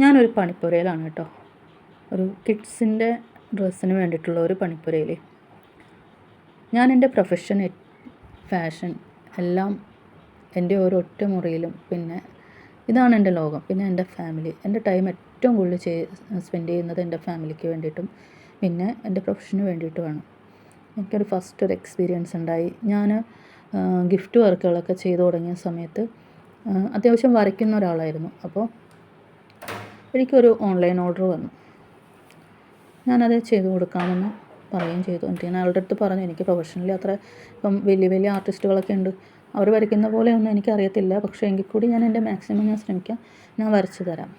ഞാനൊരു പണിപ്പുരയിലാണ് കേട്ടോ. ഒരു കിഡ്സിന്റെ ഡ്രസ്സിന് വേണ്ടിയിട്ടുള്ള ഒരു പണിപ്പുരയിൽ ഞാൻ എന്റെ പ്രൊഫഷൻ ഫാഷൻ എല്ലാം എന്റെ ഓരോ ഒറ്റ മുറിയിലും പിന്നെ ഇതാണ് എന്റെ ലോകം. പിന്നെ എന്റെ ഫാമിലി. എന്റെ ടൈം ഏറ്റവും കൂടുതൽ ചെയ് സ്പെൻഡ് ചെയ്യുന്നത് എന്റെ ഫാമിലിക്ക് വേണ്ടിയിട്ടും പിന്നെ എന്റെ പ്രൊഫഷന് വേണ്ടിയിട്ടുമാണ് എനിക്കൊരു ഫസ്റ്റ് ഒരു എക്സ്പീരിയൻസ് ഉണ്ടായി. ഞാൻ ഗിഫ്റ്റ് വർക്കുകളൊക്കെ ചെയ്തു തുടങ്ങിയ സമയത്ത് അത്യാവശ്യം വരയ്ക്കുന്ന ഒരാളായിരുന്നു. അപ്പോൾ എനിക്കൊരു ഓൺലൈൻ ഓർഡർ വന്നു. ഞാനത് ചെയ്തു കൊടുക്കാമെന്ന് പറയുകയും ചെയ്തു. എന്നിട്ട് ഞാൻ അയാളുടെ അടുത്ത് പറഞ്ഞു എനിക്ക് പ്രൊഫഷണലി അത്ര ഇപ്പം വലിയ വലിയ ആർട്ടിസ്റ്റുകളൊക്കെ ഉണ്ട്. അവർ വരയ്ക്കുന്ന പോലെ ഒന്നും എനിക്കറിയത്തില്ല. പക്ഷേ എങ്കിൽ കൂടി ഞാൻ എന്റെ മാക്സിമം ഞാൻ ശ്രമിക്കാം. ഞാൻ വരച്ചു തരാം.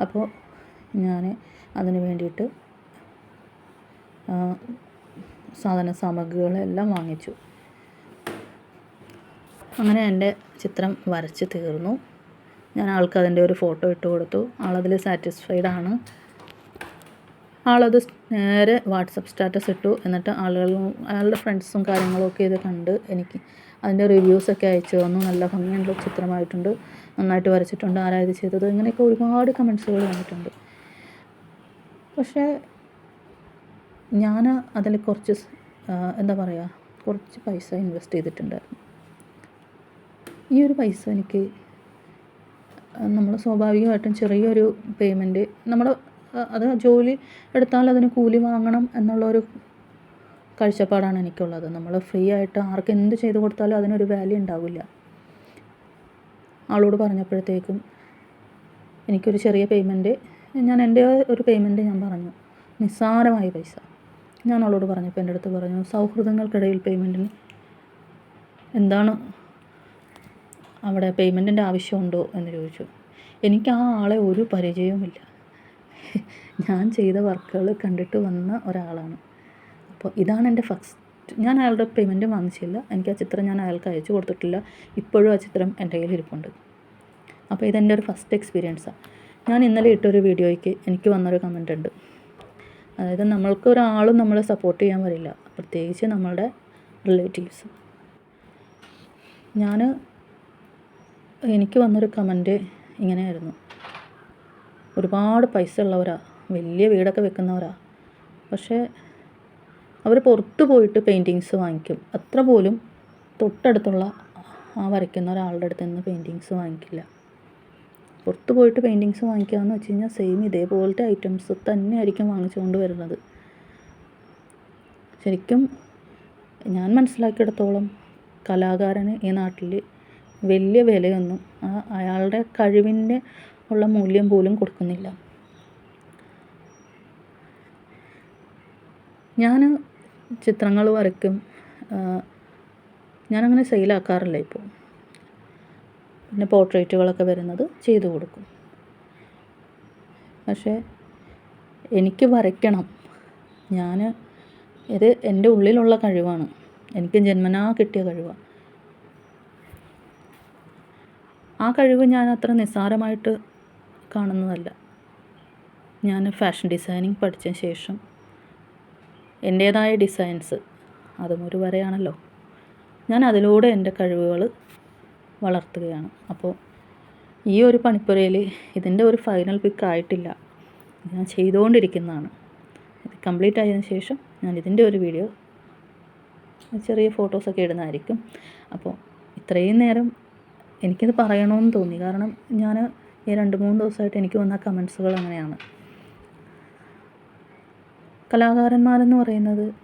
അപ്പോൾ ഞാൻ അതിന് വേണ്ടിയിട്ട് സാധന സാമഗ്രികളെല്ലാം വാങ്ങിച്ചു. അങ്ങനെ എന്റെ ചിത്രം വരച്ച് തീർന്നു. ഞാൻ ആൾക്ക് അതിന്റെ ഒരു ഫോട്ടോ ഇട്ട് കൊടുത്തു. ആളതിൽ സാറ്റിസ്ഫൈഡ് ആണ്. ആളത് നേരെ വാട്സപ്പ് സ്റ്റാറ്റസ് ഇട്ടു. എന്നിട്ട് ആളുകളും അയാളുടെ ഫ്രണ്ട്സും കാര്യങ്ങളും ഒക്കെ ഇത് കണ്ട് എനിക്ക് അതിന്റെ റിവ്യൂസൊക്കെ അയച്ചു തന്നു. നല്ല ഭംഗിയുള്ള ചിത്രമായിട്ടുണ്ട്. നന്നായിട്ട് വരച്ചിട്ടുണ്ട്. ആരാ ഇത് ചെയ്തത്. ഇങ്ങനെയൊക്കെ ഒരുപാട് കമൻസുകൾ വന്നിട്ടുണ്ട്. പക്ഷേ ഞാൻ അതിൽ കുറച്ച് എന്താ പറയുക കുറച്ച് പൈസ ഇൻവെസ്റ്റ് ചെയ്തിട്ടുണ്ടായിരുന്നു. ഈ ഒരു പൈസ എനിക്ക് നമ്മൾ സ്വാഭാവികമായിട്ടും ചെറിയൊരു പേയ്മെന്റ് നമ്മൾ അത് ജോലി എടുത്താൽ അതിന് കൂലി വാങ്ങണം എന്നുള്ളൊരു കാഴ്ചപ്പാടാണ് എനിക്കുള്ളത്. നമ്മൾ ഫ്രീ ആയിട്ട് ആർക്ക് എന്ത് ചെയ്ത് കൊടുത്താലും അതിനൊരു വാല്യൂ ഉണ്ടാവില്ല. ആളോട് പറഞ്ഞപ്പോഴത്തേക്കും എനിക്കൊരു ചെറിയ പേയ്മെന്റ് ഞാൻ എന്റെ ഒരു പേയ്മെന്റ് ഞാൻ പറഞ്ഞു. നിസ്സാരമായ പൈസ. ഞാൻ അവളോട് പറഞ്ഞപ്പോൾ എന്റെ അടുത്ത് പറഞ്ഞു സൗഹൃദങ്ങൾക്കിടയിൽ പേയ്മെന്റിന് എന്താണ് അവിടെ പേയ്മെന്റിന്റെ ആവശ്യമുണ്ടോ എന്ന് ചോദിച്ചു. എനിക്ക് ആ ആളെ ഒരു പരിചയവുമില്ല. ഞാൻ ചെയ്ത വർക്കുകൾ കണ്ടിട്ട് വന്ന ഒരാളാണ്. അപ്പോൾ ഇതാണ് എന്റെ ഫസ്റ്റ് ഞാൻ അയാളുടെ പേയ്മെന്റ് വാങ്ങിച്ചില്ല. എനിക്ക് ആ ചിത്രം ഞാൻ അയാൾക്ക് അയച്ചു കൊടുത്തിട്ടില്ല. ഇപ്പോഴും ആ ചിത്രം എന്റെ കയ്യിൽ ഇരിപ്പുണ്ട്. അപ്പോൾ ഇതെന്റെ ഒരു ഫസ്റ്റ് എക്സ്പീരിയൻസാണ് ഞാൻ ഇന്നലെ ഇട്ടൊരു വീഡിയോയ്ക്ക് എനിക്ക് വന്നൊരു കമന്റ് ഉണ്ട്. അതായത് നമ്മൾക്ക് ഒരാളും നമ്മളെ സപ്പോർട്ട് ചെയ്യാൻ വരില്ല. പ്രത്യേകിച്ച് നമ്മളുടെ റിലേറ്റീവ്സ് ഞാൻ എനിക്ക് വന്നൊരു കമന്റ് ഇങ്ങനെയായിരുന്നു. ഒരുപാട് പൈസ ഉള്ളവരാ വലിയ വീടൊക്കെ വെക്കുന്നവരാ. പക്ഷേ അവർ പുറത്ത് പോയിട്ട് പെയിന്റിങ്സ് വാങ്ങിക്കും. അത്ര പോലും തൊട്ടടുത്തുള്ള ആ വരയ്ക്കുന്ന ഒരാളുടെ അടുത്ത് നിന്ന് പെയിന്റിങ്സ് വാങ്ങിക്കില്ല. പുറത്ത് പോയിട്ട് പെയിന്റിങ്സ് വാങ്ങിക്കുക എന്ന് വെച്ച് കഴിഞ്ഞാൽ സെയിം ഇതേപോലത്തെ ഐറ്റംസ് തന്നെയായിരിക്കും വാങ്ങിച്ചുകൊണ്ട് വരുന്നത്. ശരിക്കും ഞാൻ മനസ്സിലാക്കിയിടത്തോളം കലാകാരന് ഈ നാട്ടിൽ വലിയ വിലയൊന്നും ആ അയാളുടെ കഴിവിന്റെ ഉള്ള മൂല്യം പോലും കൊടുക്കുന്നില്ല. ഞാൻ ചിത്രങ്ങൾ വരയ്ക്കും ഞാനങ്ങനെ സെയിലാക്കാറില്ല ഇപ്പോൾ. പിന്നെ പോർട്രേറ്റുകളൊക്കെ വരുന്നത് ചെയ്തു കൊടുക്കും. പക്ഷേ എനിക്ക് വരയ്ക്കണം. ഞാൻ ഇത് എന്റെ ഉള്ളിലുള്ള കഴിവാണ്. എനിക്ക് ജന്മനാ കിട്ടിയ കഴിവാണ്. ആ കഴിവ് ഞാൻ അത്ര നിസ്സാരമായിട്ട് കാണുന്നതല്ല. ഞാൻ ഫാഷൻ ഡിസൈനിങ് പഠിച്ച ശേഷം എന്റേതായ ഡിസൈൻസ് അതും ഒരു വരയാണല്ലോ. ഞാൻ അതിലൂടെ എന്റെ കഴിവുകൾ വളർത്തുകയാണ്. അപ്പോൾ ഈ ഒരു പണിപ്പുരയിൽ ഇതിന്റെ ഒരു ഫൈനൽ പിക്ക് ആയിട്ടില്ല. ഞാൻ ചെയ്തുകൊണ്ടിരിക്കുന്നതാണ് ഇത് കംപ്ലീറ്റ് ആയതിനു ശേഷം ഞാൻ ഇതിന്റെ ഒരു വീഡിയോ ചെറിയ ഫോട്ടോസൊക്കെ ഇടുന്നതായിരിക്കും. അപ്പോൾ ഇത്രയും നേരം എനിക്കിത് പറയണമെന്ന് തോന്നി. കാരണം ഞാൻ ഈ രണ്ട് മൂന്ന് ദിവസമായിട്ട് എനിക്ക് വന്ന കമൻസുകൾ അങ്ങനെയാണ്. കലാകാരന്മാരെന്ന് പറയുന്നത്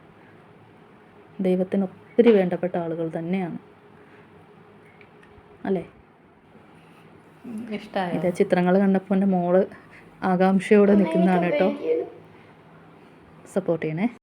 ദൈവത്തിന് ഒത്തിരി വേണ്ടപ്പെട്ട ആളുകൾ തന്നെയാണ്. അല്ലേ? ഇഷ്ടമായി ഇത് ചിത്രങ്ങൾ കണ്ടപ്പോൾ എന്റെ മോൾ ആകാംക്ഷയോടെ നിൽക്കുന്നതാണ് കേട്ടോ. സപ്പോർട്ട് ചെയ്യണേ.